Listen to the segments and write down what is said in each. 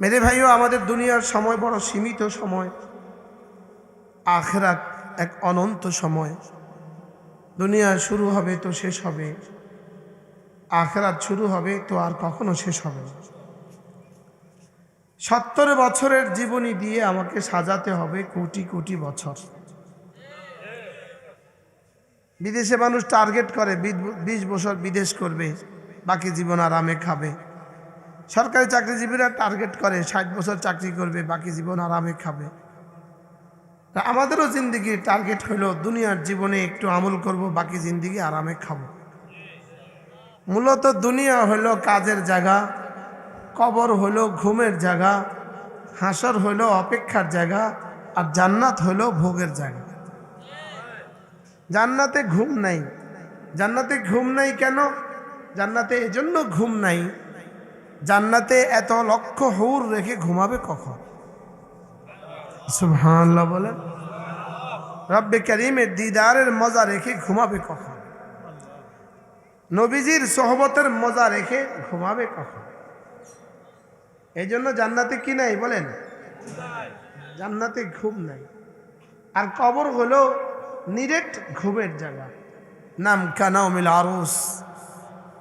মেরে ভাইও, আমাদের দুনিয়ার সময় বড় সীমিত সময়। আখেরাত এক অনন্ত সময়। দুনিয়া শুরু হবে তো শেষ হবে। আখরাত শুরু হবে তো আর কখনো শেষ হবে না। সত্তর বছরের জীবনী দিয়ে আমাকে সাজাতে হবে কোটি কোটি বছর। বিদেশে মানুষ টার্গেট করে, বিশ বছর বিদেশ করবে, বাকি জীবন আরামে খাবে। সরকারি চাকরিজীবীরা টার্গেট করে, ষাট বছর চাকরি করবে, বাকি জীবন আরামে খাবে। আমাদেরও জিন্দিগি টার্গেট হলো, দুনিয়ার জীবনে একটু আমল করব, বাকি জিন্দিগি আরামে খাব। মূলত দুনিয়া হলো কাজের জায়গা, কবর হলো ঘুমের জায়গা, হাসর হলো অপেক্ষার জায়গা, আর জান্নাত হলো ভোগের জায়গা। জান্নাতে ঘুম নাই। জান্নাতে ঘুম নাই কেন? জান্নাতে এজন্য ঘুম নাই জান্নাতে এত লক্ষ হৌর রেখে ঘুমাবে কখন? সুবহানাল্লাহ বলেন। রব্বে করিমের দিদারের মজা রেখে ঘুমাবে কখন? নবীজির সহবতের মজা রেখে ঘুমাবে কখন? এই জন্য জান্নাতে কি নাই বলেন? জান্নাতে ঘুম নাই। আর কবর হলো নিরেট ঘুমের জায়গা। নাম কানাও মিল আরস।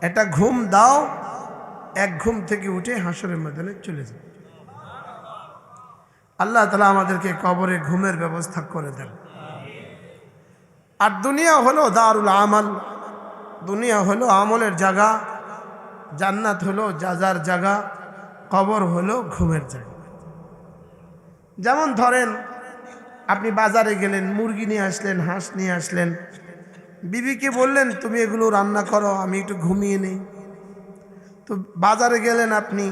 এটা ঘুম দাও এক ঘুম থেকে উঠে হাসরের ময়দানে চলে যাও আল্লাহ তালা আমাদেরকে কবরে ঘুমের ব্যবস্থা করে দেন। আর দুনিয়া হলো দারুল আমাল। দুনিয়া হলো আমলের জায়গা। জান্নাত হলো যাজার জায়গা। কবর হলো ঘুমের জায়গা। যেমন ধরেন, আপনি বাজারে গেলেন, মুরগি নিয়ে আসলেন, হাঁস নিয়ে আসলেন। বিবিকে বললেন, তুমি এগুলো রান্না করো, আমি একটু ঘুমিয়ে নেই। তো বাজারে গেলেন আপনি,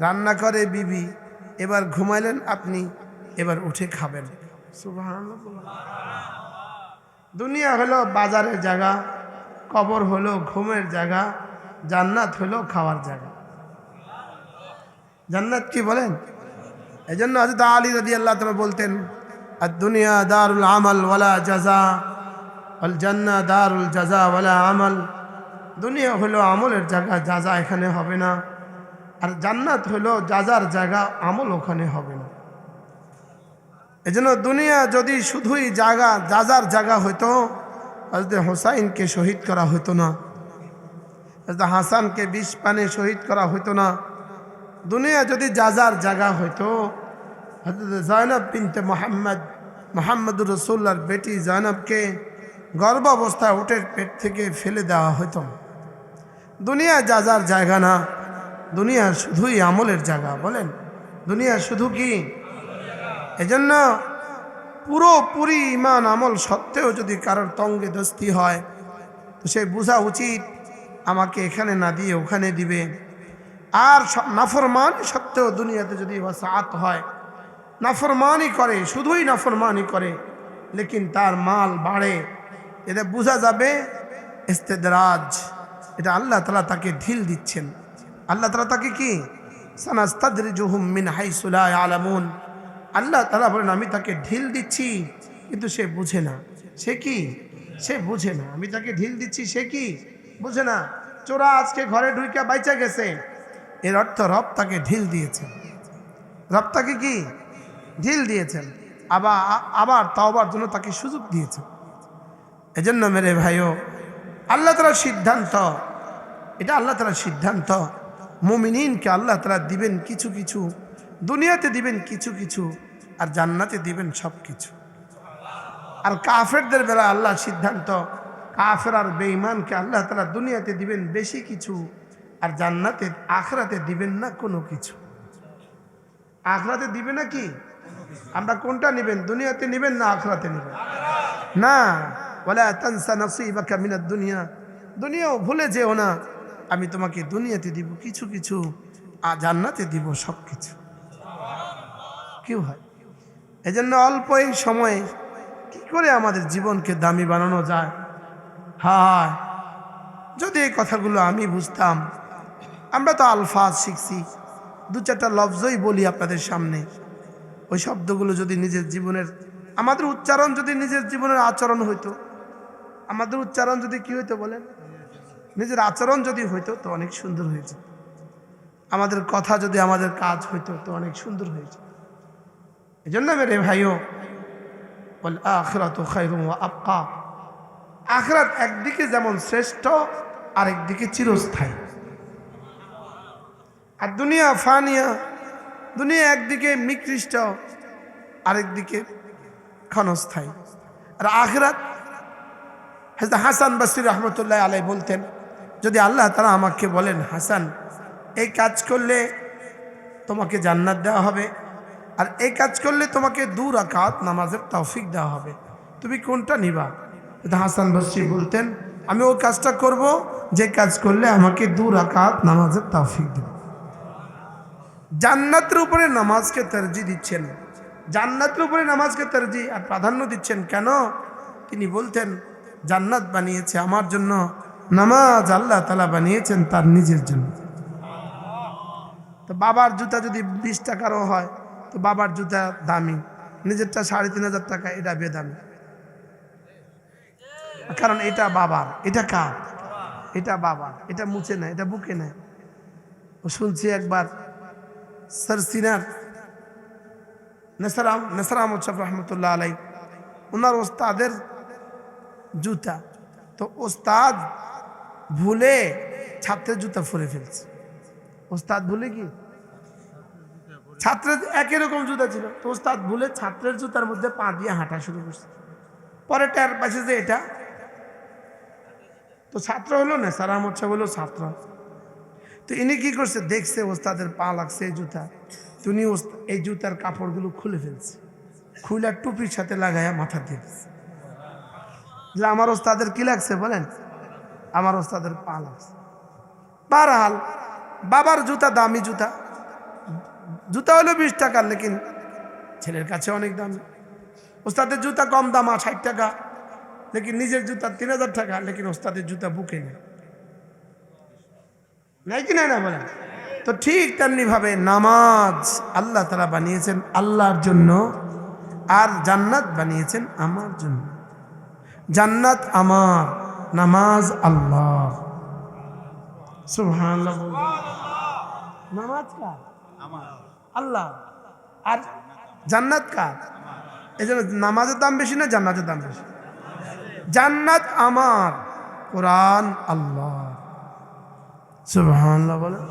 রান্না করে বিবি, এবার ঘুমাইলেন আপনি, এবার উঠে খাবেন। দুনিয়া হলো বাজারের জায়গা, কবর হলো ঘুমের জায়গা, জান্নাত হলো খাওয়ার জায়গা। জান্নাত কি বলেন? এই জন্য হজরত আলী রদি আল্লাহ তালা বলতেন আর দুনিয়া দারুল আমাল ওয়ালা জাজা জান্না দারুল জাজা ওয়ালা আমাল। দুনিয়া হলো আমলের জায়গা, যা যা এখানে হবে না। আর জান্নাত হলো যা যার জায়গা, আমল ওখানে হবে না। এজন্য দুনিয়া যদি শুধুই জায়গা যাজার জায়গা হতো হজরত হোসাইনকে শহীদ করা হতো না। হজরত হাসানকে বিষ পানে শহীদ করা হতো না। দুনিয়া যদি যাজার জায়গা হইতো হজরত জয়নব বিনতে মোহাম্মদ, মোহাম্মদুর রসুল্লার বেটি জয়নবকে গর্ভ অবস্থায় উটের পেট থেকে ফেলে দেওয়া হতো দুনিয়া যাজার জায়গা না, দুনিয়া শুধুই আমলের জায়গা, বলেন। দুনিয়া শুধু কি? এজন্য পুরোপুরি ইমান আমল সত্ত্বেও যদি কারোর তঙ্গে দস্তি হয়, তো সে বোঝা উচিত, আমাকে এখানে না দিয়ে ওখানে দিবে। আর নাফরমানি সত্ত্বেও দুনিয়াতে যদি সাত হয়, নাফরমানি করে, শুধুই নাফরমানি করে, লেকিন তার মাল বাড়ে। এটা বোঝা যাবে ইস্তেদরাজ। এটা আল্লাহ তালা তাকে ঢিল দিচ্ছেন। আল্লাহ তালা তাকে কি? মিন হাইসুলা আলামুন আল্লাহ তালা বলেন, আমি তাকে ঢিল দিচ্ছি, কিন্তু সে বুঝে না। সে কি? সে বুঝে না। আমি তাকে ঢিল দিচ্ছি, সে কি? বুঝে না। চোরা আজকে ঘরে ঢুইকা বাইচা গেছে। এর অর্থ রব তাকে ঢিল দিয়েছেন। রব তাকে কি? ঢিল দিয়েছেন। আবার আবার তাওবার জন্য তাকে সুযোগ দিয়েছেন। এজন্য মেরে ভাইও, আল্লাহ তালার সিদ্ধান্ত, এটা আল্লাহ তালার সিদ্ধান্ত। মুমিনিনকে আল্লাহ তালা দিবেন কিছু কিছু, দুনিয়াতে দিবেন কিছু কিছু, আর জান্নাতে দিবেন সব কিছু। আর কাফেরদের বেলা আল্লাহ সিদ্ধান্ত, কাফের আর বেঈমানকে আল্লাহ তালা দুনিয়াতে দিবেন বেশি কিছু, আর জান্নাতে, আখরাতে দিবেন না কোনো কিছু। আখরাতে দিবে না কি? আমরা কোনটা নেবেন? দুনিয়াতে নেবেন না আখরাতে নেবেন? না। বলে তানসা নসিবাকা মিনাদ দুনিয়া। দুনিয়াও ভুলে যেও না। আমি তোমাকে দুনিয়াতে দিব, কিছু কিছু, আর জান্নাতে দিব সব কিছু। কি হয়? এজন্য অল্প এই সময়ে কি করে আমাদের জীবনকে দামি বানানো যায়? হায়! যদি এই কথাগুলো আমি বুঝতাম, আমরা তো আলফাজ শিখছি, দু চারটা লফজই বলি আপনাদের সামনে। ওই শব্দগুলো যদি নিজের জীবনের, আমাদের উচ্চারণ যদি নিজের জীবনের আচরণ হইতো আমাদের উচ্চারণ যদি কি হইতো বলেন? নিজের আচরণ যদি হইতো তো অনেক সুন্দর হয়েছে আমাদের কথা যদি আমাদের কাজ হইতো তো অনেক সুন্দর হয়েছে এই জন্য মেরে ভাইও বল আখরাত আপকা আখরাত একদিকে যেমন শ্রেষ্ঠ, আরেকদিকে চিরস্থায়ী। আর দুনিয়া ফানিয়া, দুনিয়া একদিকে নিকৃষ্ট, আরেকদিকে ক্ষণস্থায়ী। আর আখরাত হাজরত হাসান বাসির রহমতুল্লাহ আলাই বলতেন, যদি আল্লাহ তারা আমাকে বলেন, হাসান, এই কাজ করলে তোমাকে জান্নাত দেওয়া হবে, আর এই কাজ করলে তোমাকে দু রাকাত নামাজের তৌফিক দেওয়া হবে। তুমি কোনটা নিবা? হাসান বাসরি বলতেন, আমি ওই কাজটা করব, যে কাজ করলে আমাকে দু রাকাত নামাজের তৌফিক দেবে। জান্নাতের উপরে নামাজকে তরজি দিচ্ছেন। জান্নাতের উপরে নামাজকে তরজি আর প্রাধান্য দিচ্ছেন কেন? তিনি বলতেন জান্নাত বানিয়েছে, আমার জন্য নামাজ আল্লাহ তালা বানিয়েছেন তার নিজের জন্য। তো বাবার জুতা যদি বিশ টাকারও হয়, তো বাবার জুতা দামি। নিজেরটা সাড়ে তিন হাজার টাকা, এটা বেদামি। কারণ এটা বাবার, এটা কার? এটা বাবার, এটা মুছে নেয়, এটা বুকে নেয়। ও শুনছি একবার সরসিনার নেসারাম নেসার আহমদ শাহ রহমতুল্লাহ আলাই ওনার ওস্তাদের জুতা। তো ওস্তাদ ভুলে ছাত্রের জুতা ফুরে ফেলছে। ওস্তাদ ভুলে কি? ছাত্রের একই রকম জুতা ছিল। তো ওস্তাদ ভুলে ছাত্রের জুতার মধ্যে পা দিয়ে হাঁটা শুরু করছে। পরে টার পাশে যে এটা তো ছাত্র হলো না সারা আহমদ হলো ছাত্র। তো ইনি কি করছে? দেখছে ওস্তাদের পা লাগছে এই জুতা। তিনি এই জুতার কাপড়গুলো খুলে ফেলছে। খুলে টুপির সাথে লাগাইয়া মাথা দিয়ে যে আমার ওস্তাদের কি লাগছে বলেন? আমার ওস্তাদের পা লাগছে। বারহাল, বাবার জুতা দামি জুতা। জুতা হলো বিশ টাকার লেকিন ছেলের কাছে অনেক দামি। ওস্তাদের জুতা কম দাম আর ষাট টাকা। লেকিন নিজের জুতা তিন হাজার টাকা, লেকিন ওস্তাদের জুতা বুকে নেই। নাই কি নাই না বলেন? তো ঠিক তেমনি ভাবে নামাজ আল্লাহ তারা বানিয়েছেন আল্লাহর জন্য, আর জান্নাত বানিয়েছেন আমার জন্য। জান্নাত আমার, নামাজ আল্লাহ। সুবহানাল্লাহ। নামাজ কার? আল্লাহ। আর জান্নাত কার? এই জন্য নামাজের দাম বেশি না জান্নাতের দাম বেশি? জান্নাত আমার, কোরআন আল্লাহ। সুবহানাল্লাহ বলেন।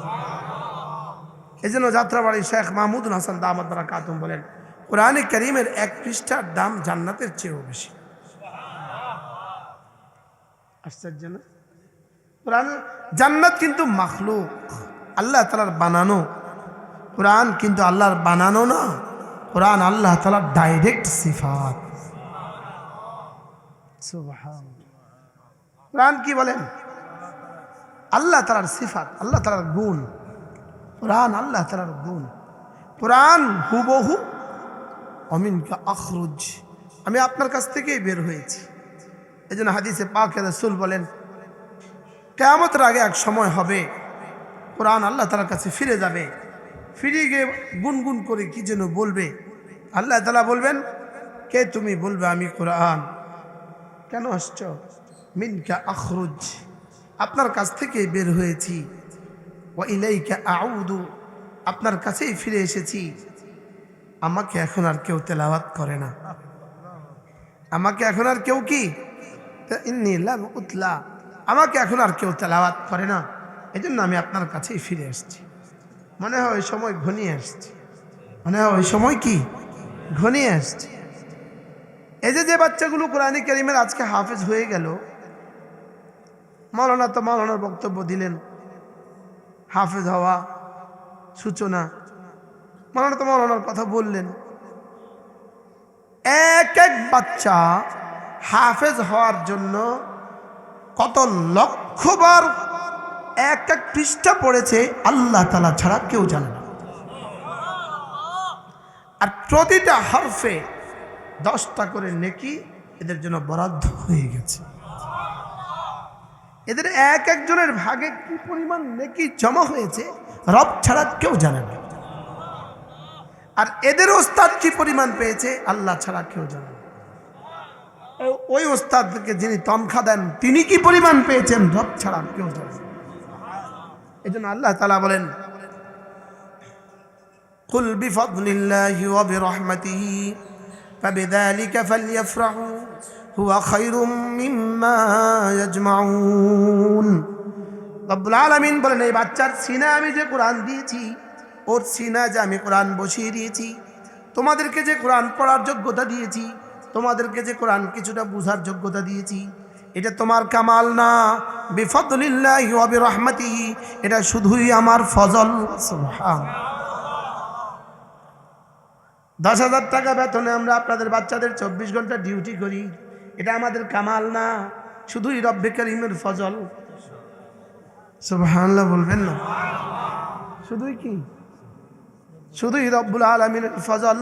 এই জন্য যাত্রাবাড়ি শেখ মাহমুদুল হাসান দামাদ কাতুম বলেন, কোরআনে করিমের এক পৃষ্ঠার দাম জান্নাতের চেয়েও বেশি। আশ্চর্য না? কোরআন জান্নাত কিন্তু মাখলুক। আল্লাহ তালার বানানো। কোরআন কিন্তু আল্লাহর বানানো না। কোরআন আল্লাহ তালার ডাইরেক্ট সিফাত। কোরআন কি বলেন? আল্লাহ তালার সিফাত, আল্লাহ তালার গুণ। কোরআন আল্লাহ তালার গুণ। কোরআন হুবহু অমিনকা আখরুজ। আমি আপনার কাছ থেকেই বের হয়েছি। এই জন্য হাদিসে পাকে রসুল বলেন, কেয়ামতের আগে এক সময় হবে, কোরআন আল্লাহ তালার কাছে ফিরে যাবে। ফিরে গিয়ে গুনগুন করে কি যেন বলবে? আল্লাহ তালা বলবেন, কে তুমি বলবে আমি কোরআন? কেন আসছ? মিনকা আখরুজ, আপনার কাছ থেকে বের হয়েছি। ও ইলাইকা আউদু, আপনার কাছেই ফিরে এসেছি। আমাকে এখন আর কেউ তেলাওয়াত করে না। আমাকে এখন আর কেউ কি উতলা। আমাকে এখন আর কেউ তেলাওয়াত করে না। এই জন্য আমি আপনার কাছেই ফিরে এসেছি। মনে হয় ওই সময় ঘনিয়ে আসছে মনে হয় ওই সময় কি? ঘনিয়ে আসছে এই যে যে বাচ্চাগুলো কোরআনী করিমের আজকে হাফেজ হয়ে গেল মৌলানা তো মৌলানার বক্তব্য দিলেন। হাফেজ হওয়া সূচনা। মৌলানা তো মৌলানার কথা বললেন। এক এক বাচ্চা হাফেজ হওয়ার জন্য কত লক্ষবার এক এক পৃষ্ঠা পড়েছে, আল্লাহ তালা ছাড়া কেউ জানে না। আর প্রতিটা হরফে দশটা করে নেকি এদের জন্য বরাদ্দ হয়ে গেছে। এদের এক একজনের ভাগে কি পরিমাণ নেকি জমা হয়েছে, রব ছাড়া কেউ জানে না। আর এদের ওস্তাদ কি পরিমাণ পেয়েছে, আল্লাহ ছাড়া কেউ জানে না। ওই ওস্তাদকে যিনি তনখা দেন তিনি কি পরিমাণ পেয়েছেন রব ছাড়া কেউ জানে না। এই জন্য আল্লাহ তালা বলেন قل بفضل الله وبرحمته فبذلك فليفرحوا هو خير مما يجمعون রব্বুল আলমিন বলেন এই বাচ্চার সিনা আমি যে কোরআন দিয়েছি ওর সিনা যে আমি কোরআন বসিয়ে দিয়েছি তোমাদেরকে যে কোরআন পড়ার যোগ্যতা দিয়েছি তোমাদেরকে যে কোরআন কিছুটা বুঝার যোগ্যতা দিয়েছি, এটা তোমার কামাল না। বিফদলিল্লাহি ওয়া এটা শুধুই আমার ফজল। দশ হাজার টাকা বেতনে আমরা আপনাদের বাচ্চাদের চব্বিশ ঘণ্টা ডিউটি করি, এটা আমাদের কামাল না, শুধুই রব্বে করিমের ফজল। সুবহানাল্লাহ বলবেন না? শুধুই কি? শুধুই রব্বুল আলমিনের ফজল।